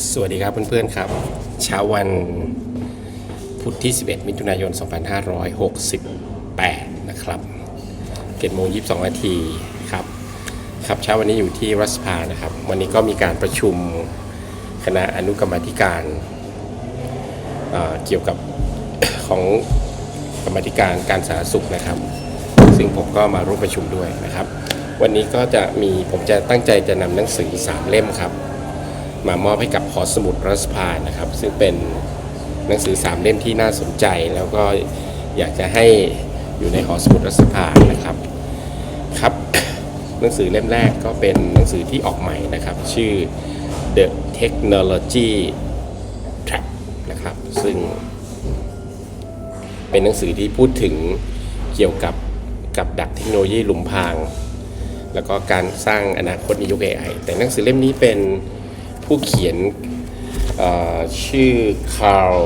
สวัสดีครับเพื่อนๆครับ เช้าวันพุธที่ 11 มิถุนายน 2568 นะครับ7โมง22นาทีครับครับเช้าวันนี้อยู่ที่รัฐสภานะครับ วันนี้ก็มีการประชุมคณะอนุกรรมธิการเเกี่ยวกับของกรรมธิการการสาธารณสุขนะครับ ซึ่งผมก็มาร่วมประชุมด้วยนะครับ วันนี้ก็จะมีผมจะตั้งใจจะนำหนังสือ 3 เล่มครับ มามอบให้กับหอสมุดรัฐสภานะครับ ซึ่งเป็นหนังสือ3เล่มที่น่าสนใจ แล้วก็อยากจะให้อยู่ในหอสมุดรัฐสภานะครับครับหนังสือเล่มแรกก็เป็นหนังสือที่ออกใหม่นะครับ ชื่อ The Technology Trap นะครับ ซึ่งเป็นหนังสือที่พูดถึงเกี่ยวกับกับดักเทคโนโลยีหลุมพราง แล้วก็การสร้างอนาคตในยุค AI แต่หนังสือเล่มนี้เป็น ผู้เขียนชื่อคาร์ล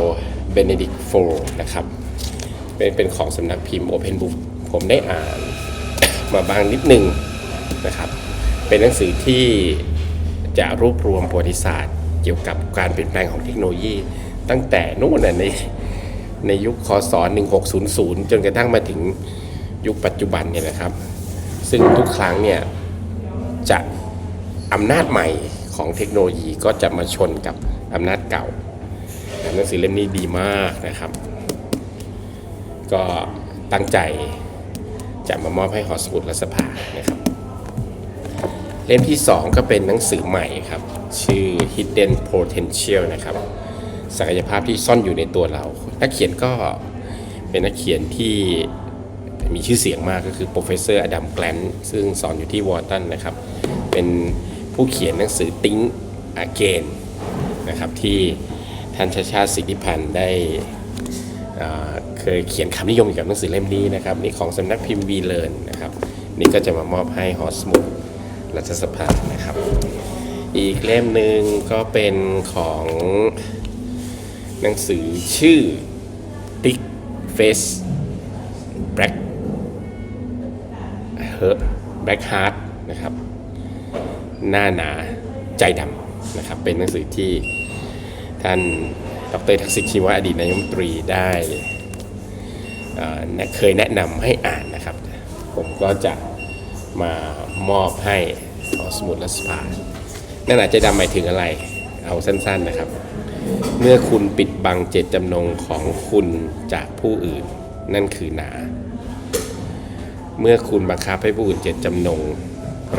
เบเนดิกโฟนะครับเป็นเป็นของสำนักพิมพ์ Open Book ผมได้อ่านมาบางนิดนึงนะครับ เป็นหนังสือที่จะรวบรวมประวัติศาสตร์ เกี่ยวกับการเปลี่ยนแปลงของเทคโนโลยี ตั้งแต่นู่นน่ะในในยุคคศ1600 จนกระทั่งมาถึงยุคปัจจุบันเนี่ยนะครับ ซึ่งทุกครั้งเนี่ยจะอำนาจใหม่ ของเทคโนโลยีก็จะมาชนกับอำนาจเก่าหนังสือเล่มนี้ดีมากนะครับ ก็ตั้งใจจะมามอบให้หอสมุดรัฐสภานะครับ เล่มที่ 2 ก็เป็นหนังสือใหม่ครับ ชื่อ Hidden Potential นะครับ ศักยภาพที่ซ่อนอยู่ในตัวเรา นักเขียนก็เป็นนักเขียนที่มีชื่อเสียงมากก็คือ professor Adam Grant ซึ่งสอนอยู่ที่วอร์ตันนะครับ เป็น ผู้เขียนหนังสือ Think Again นะครับที่ท่านชาชาสิทธิพันธ์ได้เคยเขียนคำนิยมเกี่ยวกับหนังสือเล่มนี้นะครับนี่ของสำนักพิมพ์วีเลนนะครับนี่ก็จะมามอบให้ฮอสมุดรัฐสภานะครับ อีกเล่มหนึ่งก็เป็นของหนังสือชื่อ Thick Face Black เฮอแบ็กฮาร์ดนะครับ หน้าหนาใจดำนะครับ เป็นหนังสือที่ท่านดรทักษิณชีวะอดีตนายมนตรีได้เคยแนะนำให้อ่านนะครับ ผมก็จะมามอบให้หอสมุดรัสภาหน้าหนาใจดำหมายถึงอะไร เอาสั้นๆนะครับ เมื่อคุณปิดบังเจตจำนงของคุณจากผู้อื่น นั่นคือหนา เมื่อคุณบังคับให้ผู้อื่นเจตจำนง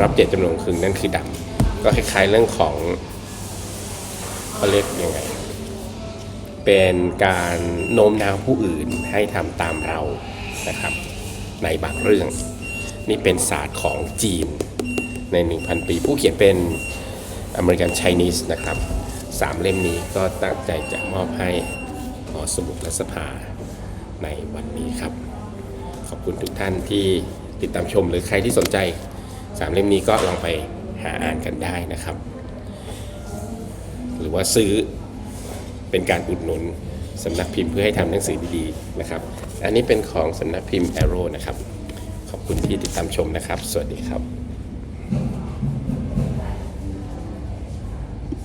รับเจตจำนงคืนนั่นคือดำก็คล้ายๆเรื่องของเขาเรียกยังไง เป็นการโน้มน้าวผู้อื่นให้ทำตามเรานะครับ ในบางเรื่อง นี่เป็นศาสตร์ของจีนใน 1,000 ปี ผู้เขียนเป็นอเมริกันไชนีสนะครับสามเล่มนี้ก็ตั้งใจจะมอบให้หอสมุดรัฐสภาในวันนี้ครับ ขอบคุณทุกท่านที่ติดตามชมหรือใครที่สนใจ สามเล่มนี้ก็ลองไปหาอ่านกันได้นะครับ หรือว่าซื้อเป็นการอุดหนุนสำนักพิมพ์เพื่อให้ทำหนังสือดีๆนะครับ อันนี้เป็นของสำนักพิมพ์แอโร่นะครับ ขอบคุณที่ติดตามชมนะครับ สวัสดีครับ